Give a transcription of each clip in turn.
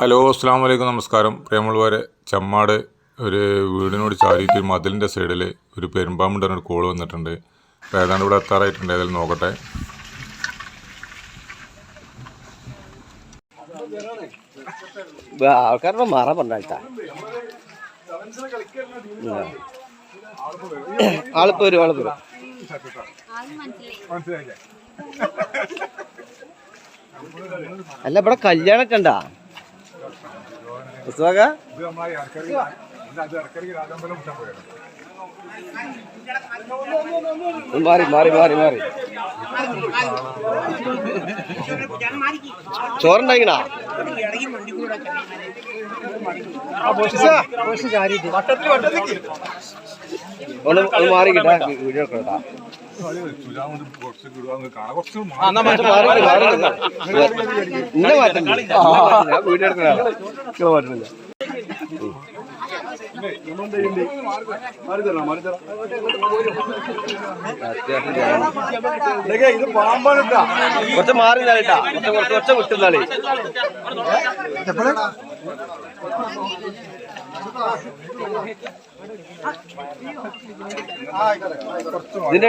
Hello അസ്സാം വലൈക്കും നമസ്കാരം. പ്രിയമുള്ളവരെ ചമ്മാട് ഒരു വീടിനോട് ചാരിയിട്ട് മതിലിന്റെ സൈഡിൽ ഒരു പെരുമ്പാമ്പുണ്ട് ഒരു കോൾ വന്നിട്ടുണ്ട്. അപ്പോൾ ഏതാണ്ട് ഇവിടെ എത്താറായിട്ടുണ്ട്. ഏതായാലും നോക്കട്ടെ. അല്ല ഇവിടെ കല്യാണൊക്കെ ഉണ്ടാ? പുസ്തക മാറി മാറി മാറി മാറി. ചോറുണ്ടായിക്കണാ ഒന്ന് ഒന്ന് മാറി കിട്ടാ വീഡിയോ മാറി മാറി മാറ്റണ്ട ഞാൻ വീഡിയോ എടുക്കണ മാറ്റുന്നില്ല കുറച്ച് മാറി നിന്നാളിട്ടാ കുറച്ച് കുറച്ച് കുറച്ച് വിട്ടുന്നാളി ഇതിന്റെ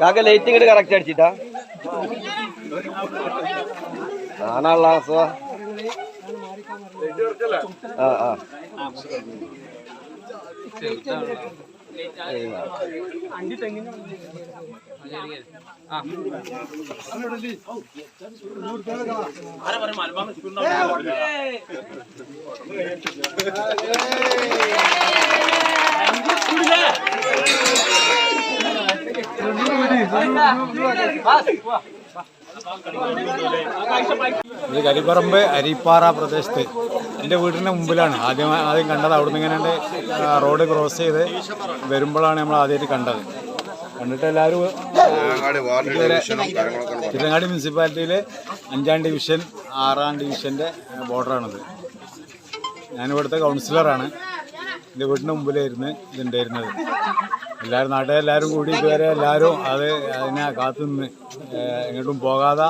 കാക്ക ലൈറ്റ് ഇങ്ങോട്ട് കറക്റ്റ് അടിച്ചിട്ടാ. ആണല്ല അസുഖ ആ ഇത് കരിപ്പറമ്പ് അരിപ്പാറ പ്രദേശത്ത്. എന്റെ വീടിന്റെ മുമ്പിലാണ്. ആദ്യം ആദ്യം കണ്ടത് അവിടുന്ന് ഇങ്ങനെ റോഡ് ക്രോസ് ചെയ്ത് വരുമ്പോഴാണ് നമ്മൾ ആദ്യമായിട്ട് കണ്ടത്. കണ്ടിട്ട് എല്ലാവരും തിരുനങ്ങാടി മുനിസിപ്പാലിറ്റിയിലെ അഞ്ചാം ഡിവിഷൻ ആറാം ഡിവിഷന്റെ ബോർഡറാണിത്. ഞാനിവിടുത്തെ കൗൺസിലറാണ്. എന്റെ വീടിന്റെ മുമ്പിലായിരുന്നു ഇതുണ്ടായിരുന്നത്. എല്ലാവരും നാട്ടിലെല്ലാവരും കൂടി ഇതുവരെ എല്ലാവരും അത് അതിനെ കാത്തുനിന്ന് നിന്ന് എങ്ങോട്ടും പോകാതെ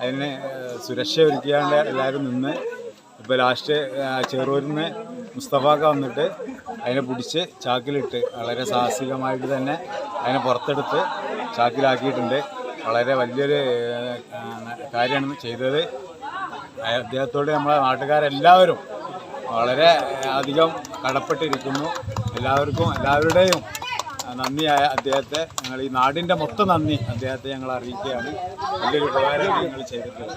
അതിനെ സുരക്ഷ ഒരുക്കിയാണ്ട് എല്ലാവരും നിന്ന് ഇപ്പോൾ ലാസ്റ്റ് ചെറൂരിൽ നിന്ന് മുസ്തഫാക്ക വന്നിട്ട് അതിനെ പിടിച്ച് ചാക്കിലിട്ട് വളരെ സാഹസികമായിട്ട് തന്നെ അതിനെ പുറത്തെടുത്ത് ചാക്കിലാക്കിയിട്ടുണ്ട്. വളരെ വലിയൊരു കാര്യമാണ് ചെയ്തത്. അദ്ദേഹത്തോട് നമ്മളെ നാട്ടുകാരെല്ലാവരും വളരെ അധികം കടപ്പെട്ടിരിക്കുന്നു. എല്ലാവർക്കും എല്ലാവരുടെയും നന്ദിയായ അദ്ദേഹത്തെ ഞങ്ങൾ ഈ നാടിന്റെ മൊത്തം നന്ദി അദ്ദേഹത്തെ ഞങ്ങൾ അറിയിക്കുകയാണ്. വലിയൊരു ഉപകാരം ഞങ്ങൾ ചെയ്തിട്ടുള്ളത്.